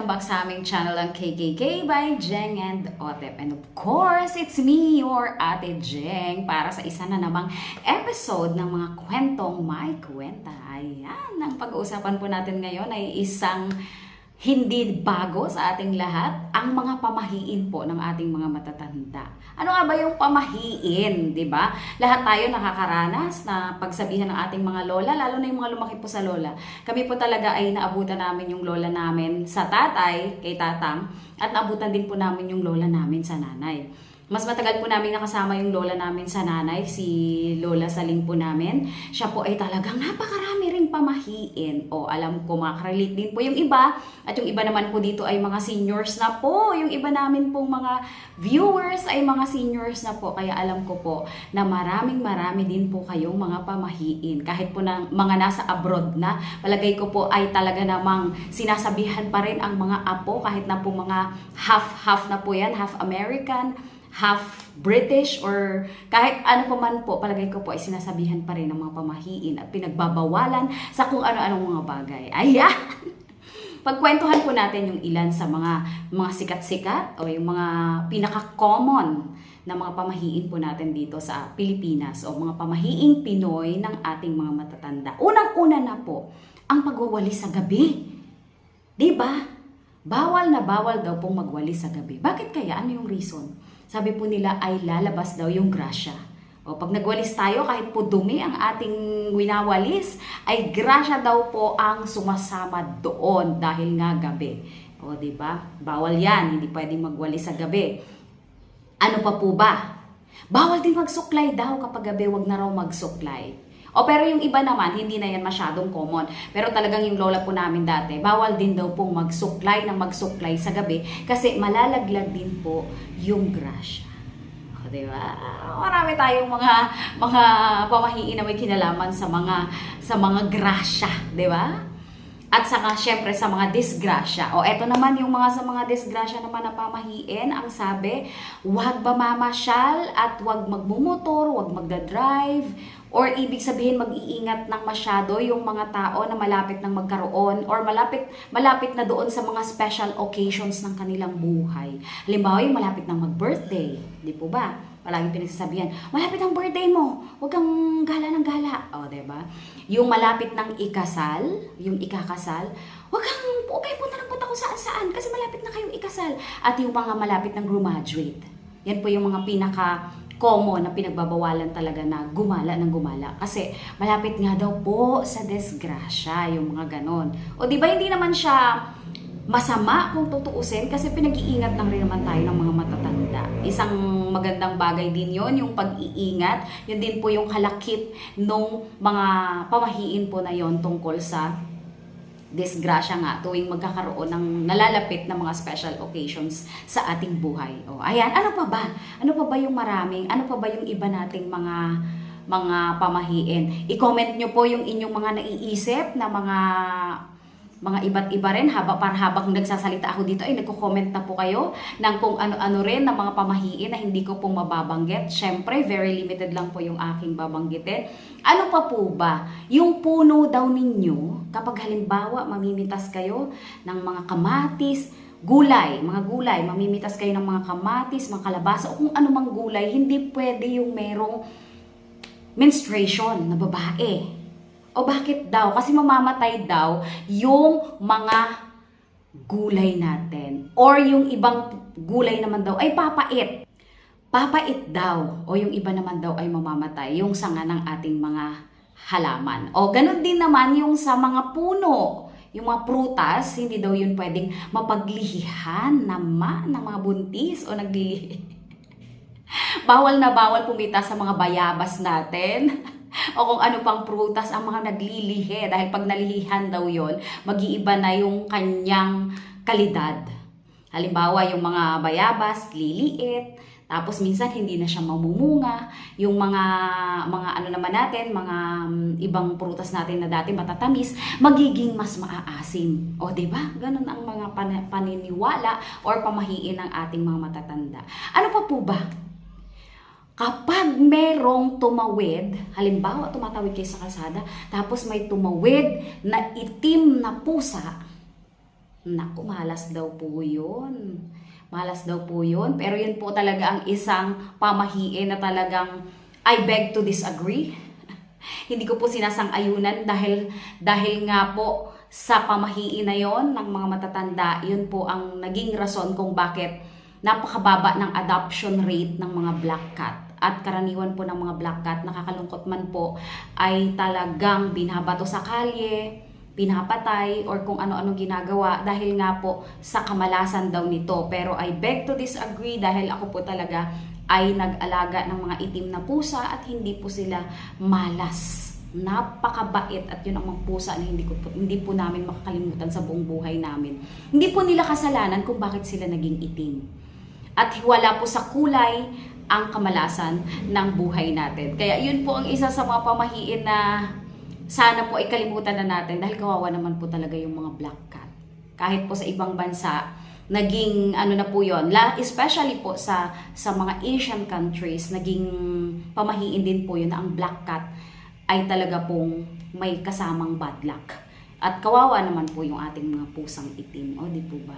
Welcome back sa aming channel ang KKK by Jeng and Otep. And of course, it's me, your Ate Jeng, para sa isa na namang episode ng mga kwentong may kwenta. Ayan, ang pag-uusapan po natin ngayon ay isang hindi bago sa ating lahat, ang mga pamahiin po ng ating mga matatanda. Ano nga ba yung pamahiin, di ba? Lahat tayo nakakaranas na pagsabihan ng ating mga lola, lalo na yung mga lumaki po sa lola. Kami po talaga ay naabutan namin yung lola namin sa tatay, kay tatang, at naabutan din po namin yung lola namin sa nanay. Mas matagal po namin nakasama yung lola namin sa nanay, si Lola Saling po namin. Siya po ay talagang napakarami pamahiin. O alam ko makarelate din po yung iba. At yung iba naman po dito ay mga seniors na po. Yung iba namin pong mga viewers ay mga seniors na po. Kaya alam ko po na maraming marami din po kayong mga pamahiin. Kahit po na mga nasa abroad na, palagay ko po ay talaga namang sinasabihan pa rin ang mga apo kahit na po mga half-half na po yan, half American, half British or kahit ano pa man po, palagay ko po ay sinasabihan pa rin ng mga pamahiin at pinagbabawalan sa kung ano-anong mga bagay. Ayan! Pagkwentuhan po natin yung ilan sa mga mga sikat-sikat o yung mga pinaka-common na mga pamahiin po natin dito sa Pilipinas o mga pamahiing Pinoy ng ating mga matatanda. Unang-una na po, ang pagwawali sa gabi. 'Di ba? Bawal na bawal daw pong magwali sa gabi. Bakit kaya? Ano yung reason? Sabi po nila ay lalabas daw yung grasya. O pag nagwalis tayo, kahit po dumi ang ating winawalis, ay grasya daw po ang sumasama doon dahil nga gabi. O di ba? Bawal yan, hindi pwedeng magwalis sa gabi. Ano pa po ba? Bawal din magsuklay daw kapag gabi, wag na raw magsuklay. O pero yung iba naman, hindi na yan masyadong common. Pero talagang yung lola po namin dati, bawal din daw pong magsuklay ng magsuklay sa gabi kasi malalaglag din po yung grasya. O, di ba? Marami tayong mga mga pamahiin na may kinalaman sa mga sa mga grasya, di ba? At saka, syempre, sa mga disgrasya. O, eto naman yung mga sa mga disgrasya naman na pamahiin. Ang sabi, huwag ba mamasyal at huwag magmumotor, huwag magdadrive, or ibig sabihin mag-iingat ng masyado yung mga tao na malapit ng magkaroon or malapit malapit na doon sa mga special occasions ng kanilang buhay. Halimbawa, yung malapit ng mag-birthday, di po ba? Palaging pinagsasabihan, malapit ang birthday mo, huwag kang gala ng gala. O, ba? Yung malapit ng ikasal, yung ikakasal, huwag kang, kayo punta ng punta kung saan saan kasi malapit na kayong ikasal. At yung mga malapit ng graduate. Yan po yung mga pinaka common na pinagbabawalan talaga na gumala ng gumala. Kasi malapit nga daw po sa desgrasya yung mga ganon. O di ba hindi naman siya masama kung tutuusin kasi pinag-iingat lang rin naman tayo ng mga matatanda. Isang magandang bagay din yon yung pag-iingat. Yun din po yung halakip nung mga pamahiin po na yon tungkol sa disgrasya nga tuwing magkakaroon ng nalalapit na mga special occasions sa ating buhay. O, ayan, ano pa ba? Ano pa ba yung maraming, ano pa ba yung iba nating mga mga pamahiin? I-comment nyo po yung inyong mga naiisip na mga mga iba't iba rin haba para habang nagsasalita ako dito ay nagko-comment na po kayo ng kung ano-ano rin ng mga pamahiin na hindi ko pong mababanggit. Syempre, very limited lang po yung aking babanggitin. Ano pa po ba? Yung puno daw ninyo, kapag halimbawa mamimitas kayo ng mga kamatis, gulay, mga gulay, mamimitas kayo ng mga kamatis, mga kalabasa, o kung anumang gulay, hindi pwede yung merong menstruation na babae. O bakit daw? Kasi mamamatay daw yung mga gulay natin. Or yung ibang gulay naman daw ay papait. Papait daw. O yung iba naman daw ay mamamatay. Yung sanga ng ating mga halaman. O ganun din naman yung sa mga puno. Yung mga prutas, hindi daw yun pwedeng mapaglihihan naman ng mga buntis o naglilihi. bawal na bawal pumita sa mga bayabas natin. o kung ano pang prutas ang mga naglilihi dahil pag nalihihan daw yon mag-iiba na yung kanyang kalidad. Halimbawa, yung mga bayabas, liliit, tapos minsan hindi na siya mamumunga. Yung mga mga ano naman natin, mga um, ibang prutas natin na dati matatamis, magiging mas maaasim. O 'di ba? Ganun ang mga pan- paniniwala or pamahiin ng ating mga matatanda. Ano pa po ba? Kapag merong tumawid, halimbawa tumatawid kayo sa kalsada, tapos may tumawid na itim na pusa, Naku, malas daw po yun. Malas daw po yun. Pero yun po talaga ang isang pamahiin na talagang I beg to disagree. Hindi ko po sinasang-ayunan dahil, dahil nga po sa pamahiin na yon ng mga matatanda, yun po ang naging rason kung bakit napakababa ng adoption rate ng mga black cat. At karaniwan po ng mga black cat, nakakalungkot man po, ay talagang binabato sa kalye, pinapatay or kung ano-ano ginagawa dahil nga po sa kamalasan daw nito. Pero I beg to disagree dahil ako po talaga ay nag-alaga ng mga itim na pusa at hindi po sila malas. Napakabait at yun ang mga pusa na hindi, ko hindi po namin makakalimutan sa buong buhay namin. Hindi po nila kasalanan kung bakit sila naging itim. At wala po sa kulay ang kamalasan ng buhay natin. Kaya yun po ang isa sa mga pamahiin na sana po ay kalimutan na natin dahil kawawa naman po talaga yung mga black cat. Kahit po sa ibang bansa, naging ano na po yon especially po sa sa mga Asian countries naging pamahiin din po yun na ang black cat ay talaga pong may kasamang bad luck at kawawa naman po yung ating mga pusang itim o di po ba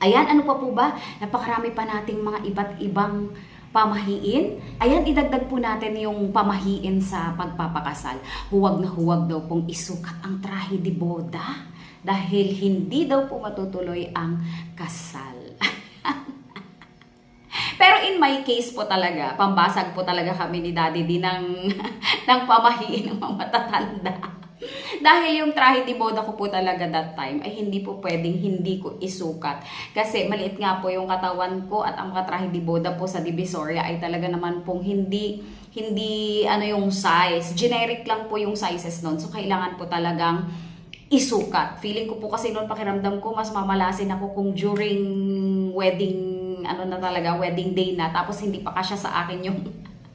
Ayan, ano pa po ba? Napakarami pa nating mga iba't ibang pamahiin. Ayan, idagdag po natin yung pamahiin sa pagpapakasal. Huwag na huwag daw pong isukat ang trahe di boda dahil hindi daw po matutuloy ang kasal. Pero in my case po talaga, pambasag po talaga kami ni Daddy din ng, ng pamahiin ng mga matatanda. Dahil yung trahe di boda ko po talaga that time ay hindi po pwedeng hindi ko isukat. Kasi maliit nga po yung katawan ko at ang mga trahe di boda po sa Divisoria ay talaga naman pong hindi hindi ano yung size. Generic lang po yung sizes noon. So kailangan po talagang isukat. Feeling ko po kasi noon pakiramdam ko mas mamalasin ako kung during wedding ano na talaga wedding day na tapos hindi pa kasya sa akin yung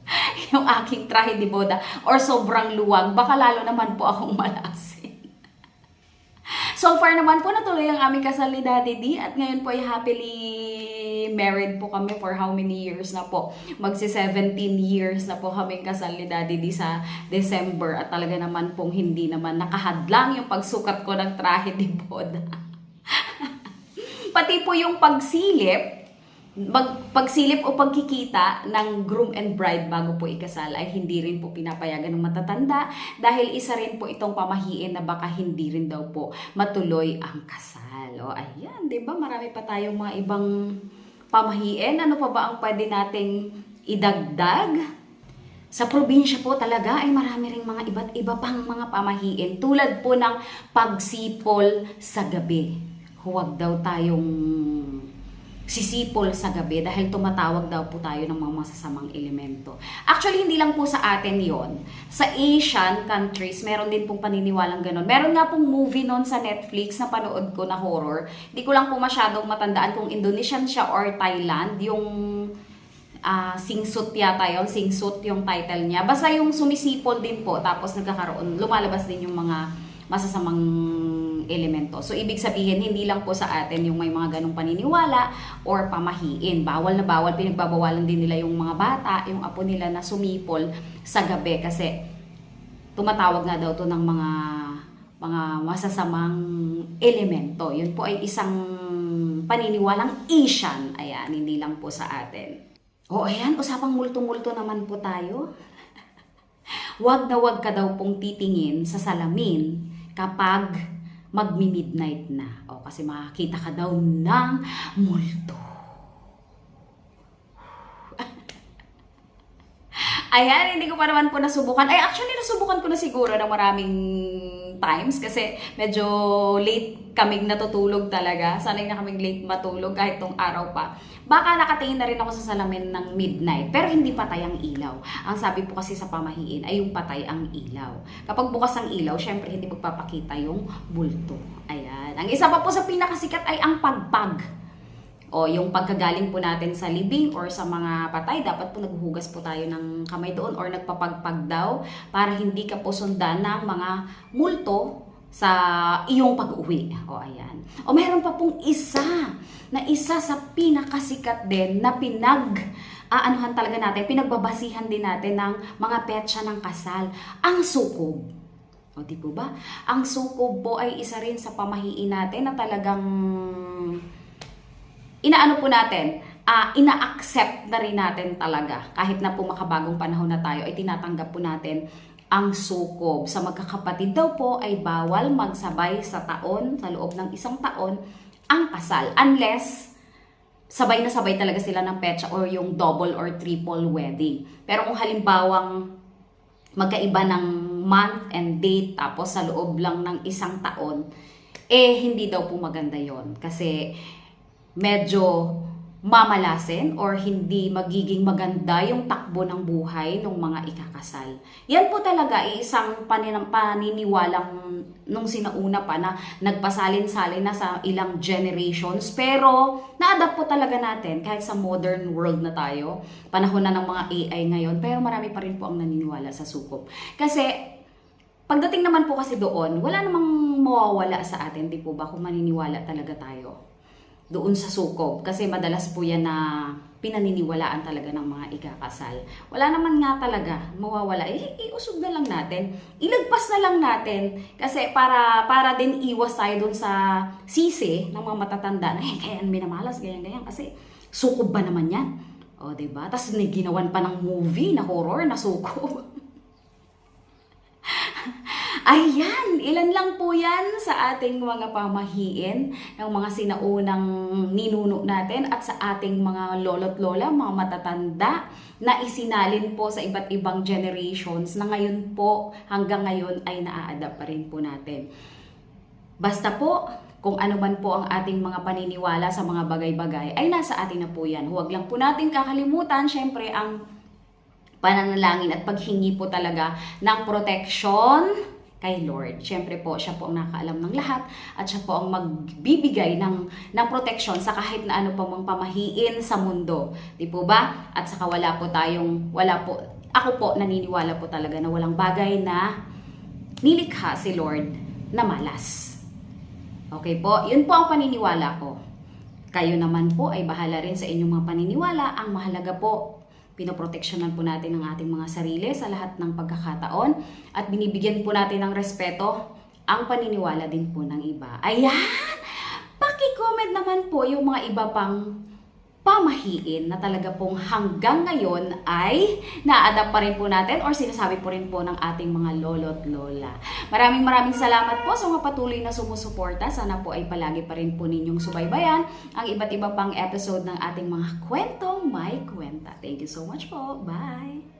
yung aking trahe di boda or sobrang luwag, baka lalo naman po akong malasin. So far naman po natuloy ang aming kasal ni Daddy at ngayon po ay happily married po kami for how many years na po. Magsi 17 years na po kami kasal ni Daddy sa December at talaga naman pong hindi naman nakahadlang yung pagsukat ko ng trahe di boda. Pati po yung pagsilip, mag, pagsilip o pagkikita ng groom and bride bago po ikasal ay hindi rin po pinapayagan ng matatanda dahil isa rin po itong pamahiin na baka hindi rin daw po matuloy ang kasal. O ayan, 'di ba? Marami pa tayong mga ibang pamahiin. Ano pa ba ang pwede nating idagdag? Sa probinsya po talaga ay marami ring mga iba't iba pang mga pamahiin tulad po ng pagsipol sa gabi. Huwag daw tayong sisipol sa gabi dahil tumatawag daw po tayo ng mga masasamang elemento. Actually, hindi lang po sa atin yon. Sa Asian countries, meron din pong paniniwalang ganun. Meron nga pong movie noon sa Netflix na panood ko na horror. Hindi ko lang po masyadong matandaan kung Indonesian siya or Thailand. Yung ah Singsut yata yon Singsut yung title niya. Basta yung sumisipol din po, tapos nagkakaroon, lumalabas din yung mga masasamang elemento. So, ibig sabihin, hindi lang po sa atin yung may mga ganong paniniwala or pamahiin. Bawal na bawal, pinagbabawalan din nila yung mga bata, yung apo nila na sumipol sa gabi kasi tumatawag nga daw to ng mga mga masasamang elemento. Yun po ay isang paniniwalang Asian. Ayan, hindi lang po sa atin. O ayan, usapang multo-multo naman po tayo. Huwag na huwag ka daw pong titingin sa salamin kapag magmi-midnight na. O kasi makakita ka daw ng multo. Ayan, hindi ko pa naman po nasubukan. Ay, actually, nasubukan ko na siguro ng maraming times kasi medyo late kaming natutulog talaga. Sanay na kaming late matulog kahit tong araw pa. Baka nakatingin na rin ako sa salamin ng midnight, pero hindi patay ang ilaw. Ang sabi po kasi sa pamahiin ay yung patay ang ilaw. Kapag bukas ang ilaw, syempre hindi magpapakita yung bulto. Ayan. Ang isa pa po sa pinakasikat ay ang pagpag. O yung pagkagaling po natin sa libing or sa mga patay, dapat po naghuhugas po tayo ng kamay doon or nagpapagpag daw para hindi ka po sundan ng mga multo sa iyong pag-uwi. O ayan. O meron pa pong isa na isa sa pinakasikat din na pinag aanuhan talaga natin, pinagbabasihan din natin ng mga petsa ng kasal, ang sukob. O di po ba? Ang sukob po ay isa rin sa pamahiin natin na talagang inaano po natin, ah ina-accept na rin natin talaga. Kahit na po makabagong panahon na tayo, ay tinatanggap po natin ang sukob. Sa magkakapatid daw po ay bawal magsabay sa taon, sa loob ng isang taon, ang kasal. Unless sabay na sabay talaga sila ng petsa or yung double or triple wedding. Pero kung halimbawang magkaiba ng month and date tapos sa loob lang ng isang taon, eh hindi daw po maganda yon Kasi medyo mamalasin or hindi magiging maganda yung takbo ng buhay ng mga ikakasal. Yan po talaga ay isang panin- paniniwalang nung sinauna pa na nagpasalin-salin na sa ilang generations. Pero na-adapt po talaga natin kahit sa modern world na tayo, panahon na ng mga AI ngayon, pero marami pa rin po ang naniniwala sa sukob. Kasi pagdating naman po kasi doon, wala namang mawawala sa atin, di po ba, kung maniniwala talaga tayo doon sa sukob. Kasi madalas po yan na pinaniniwalaan talaga ng mga ikakasal. Wala naman nga talaga mawawala. Eh, iusog na lang natin. Ilagpas na lang natin. Kasi para para din iwas tayo doon sa sisi ng mga matatanda na, eh, kaya minamalas, ganyan, ganyan. Kasi sukob ba naman yan? O, ba diba? Tapos ginawan pa ng movie na horror na sukob. Ayan, ilan lang po yan sa ating mga pamahiin ng mga sinaunang ninuno natin at sa ating mga lolo't lola, mga matatanda na isinalin po sa iba't ibang generations na ngayon po hanggang ngayon ay naa-adapt pa rin po natin. Basta po, kung ano man po ang ating mga paniniwala sa mga bagay-bagay, ay nasa atin na po yan. Huwag lang po natin kakalimutan, syempre, ang pananalangin at paghingi po talaga ng protection kay Lord. Siyempre po, siya po ang nakaalam ng lahat at siya po ang magbibigay ng, ng protection sa kahit na ano pa mang pamahiin sa mundo. Di po ba? At saka wala po tayong, wala po, ako po naniniwala po talaga na walang bagay na nilikha si Lord na malas. Okay po? Yun po ang paniniwala ko. Kayo naman po ay bahala rin sa inyong mga paniniwala. Ang mahalaga po, pinoproteksyonan po natin ang ating mga sarili sa lahat ng pagkakataon at binibigyan po natin ng respeto ang paniniwala din po ng iba. Ayan! Paki-comment naman po yung mga iba pang pamahiin na talaga pong hanggang ngayon ay na-adapt pa rin po natin or sinasabi po rin po ng ating mga lolo't lola. Maraming maraming salamat po sa mga patuloy na sumusuporta. Sana po ay palagi pa rin po ninyong subaybayan ang iba't iba pang episode ng ating mga kwentong may kwenta. Thank you so much po. Bye!